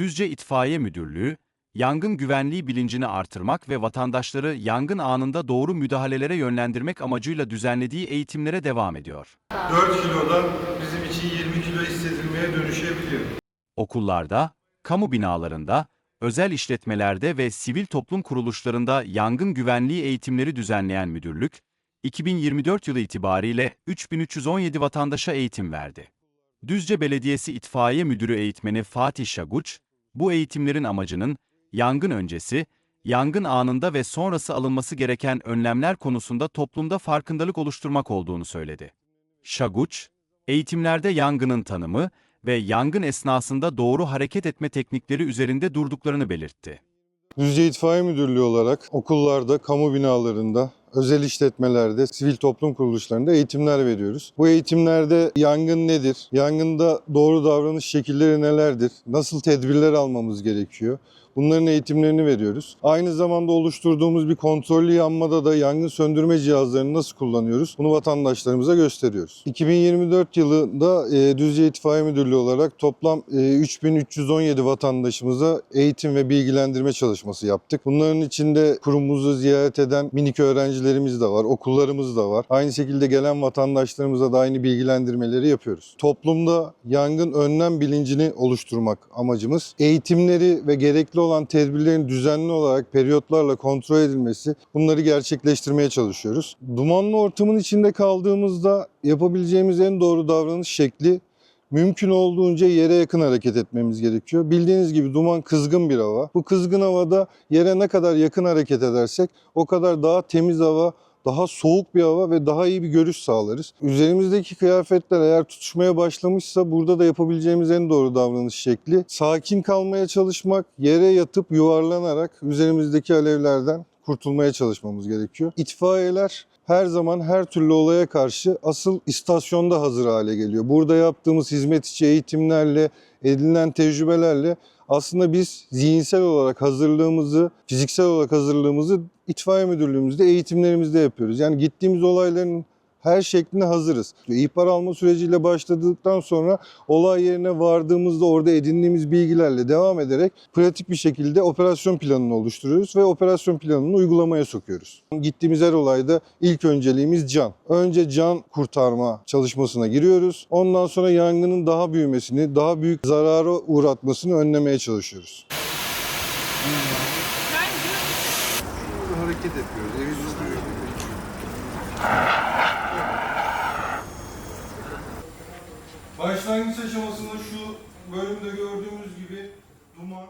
Düzce İtfaiye Müdürlüğü, yangın güvenliği bilincini artırmak ve vatandaşları yangın anında doğru müdahalelere yönlendirmek amacıyla düzenlediği eğitimlere devam ediyor. 4 kilodan bizim için 20 kilo hissedilmeye dönüşebiliyor. Okullarda, kamu binalarında, özel işletmelerde ve sivil toplum kuruluşlarında yangın güvenliği eğitimleri düzenleyen müdürlük, 2024 yılı itibariyle 3317 vatandaşa eğitim verdi. Düzce Belediyesi İtfaiye Müdürü Eğitmeni Fatih Şaguç, bu eğitimlerin amacının yangın öncesi, yangın anında ve sonrası alınması gereken önlemler konusunda toplumda farkındalık oluşturmak olduğunu söyledi. Şaguç, eğitimlerde yangının tanımı ve yangın esnasında doğru hareket etme teknikleri üzerinde durduklarını belirtti. Düzce İtfaiye Müdürlüğü olarak okullarda, kamu binalarında, özel işletmelerde, sivil toplum kuruluşlarında eğitimler veriyoruz. Bu eğitimlerde yangın nedir? Yangında doğru davranış şekilleri nelerdir? Nasıl tedbirler almamız gerekiyor? Bunların eğitimlerini veriyoruz. Aynı zamanda oluşturduğumuz bir kontrollü yanmada da yangın söndürme cihazlarını nasıl kullanıyoruz? Bunu vatandaşlarımıza gösteriyoruz. 2024 yılında e, Düzce İtfaiye Müdürlüğü olarak toplam e, 3317 vatandaşımıza eğitim ve bilgilendirme çalışması yaptık. Bunların içinde kurumumuzu ziyaret eden minik öğrencilerimiz de var, okullarımız da var. Aynı şekilde gelen vatandaşlarımıza da aynı bilgilendirmeleri yapıyoruz. Toplumda yangın önlem bilincini oluşturmak amacımız. Eğitimleri ve gerekli olan tedbirlerin düzenli olarak periyotlarla kontrol edilmesi bunları gerçekleştirmeye çalışıyoruz. Dumanlı ortamın içinde kaldığımızda yapabileceğimiz en doğru davranış şekli mümkün olduğunca yere yakın hareket etmemiz gerekiyor. Bildiğiniz gibi duman kızgın bir hava. Bu kızgın havada yere ne kadar yakın hareket edersek o kadar daha temiz hava, daha soğuk bir hava ve daha iyi bir görüş sağlarız. Üzerimizdeki kıyafetler eğer tutuşmaya başlamışsa burada da yapabileceğimiz en doğru davranış şekli sakin kalmaya çalışmak, yere yatıp yuvarlanarak üzerimizdeki alevlerden kurtulmaya çalışmamız gerekiyor. İtfaiyeler her zaman her türlü olaya karşı asıl istasyonda hazır hale geliyor. Burada yaptığımız hizmet içi eğitimlerle, edinilen tecrübelerle aslında biz zihinsel olarak hazırlığımızı, fiziksel olarak hazırlığımızı itfaiye müdürlüğümüzde, eğitimlerimizde yapıyoruz. Yani gittiğimiz olayların her şekline hazırız. İhbar alma süreciyle başladıktan sonra olay yerine vardığımızda orada edindiğimiz bilgilerle devam ederek pratik bir şekilde operasyon planını oluşturuyoruz ve operasyon planını uygulamaya sokuyoruz. Gittiğimiz her olayda ilk önceliğimiz can. Önce can kurtarma çalışmasına giriyoruz. Ondan sonra yangının daha büyümesini, daha büyük zarara uğratmasını önlemeye çalışıyoruz. hareket yapıyoruz. Evimiz duruyor. Başlangıç aşamasında şu bölümde gördüğümüz gibi duman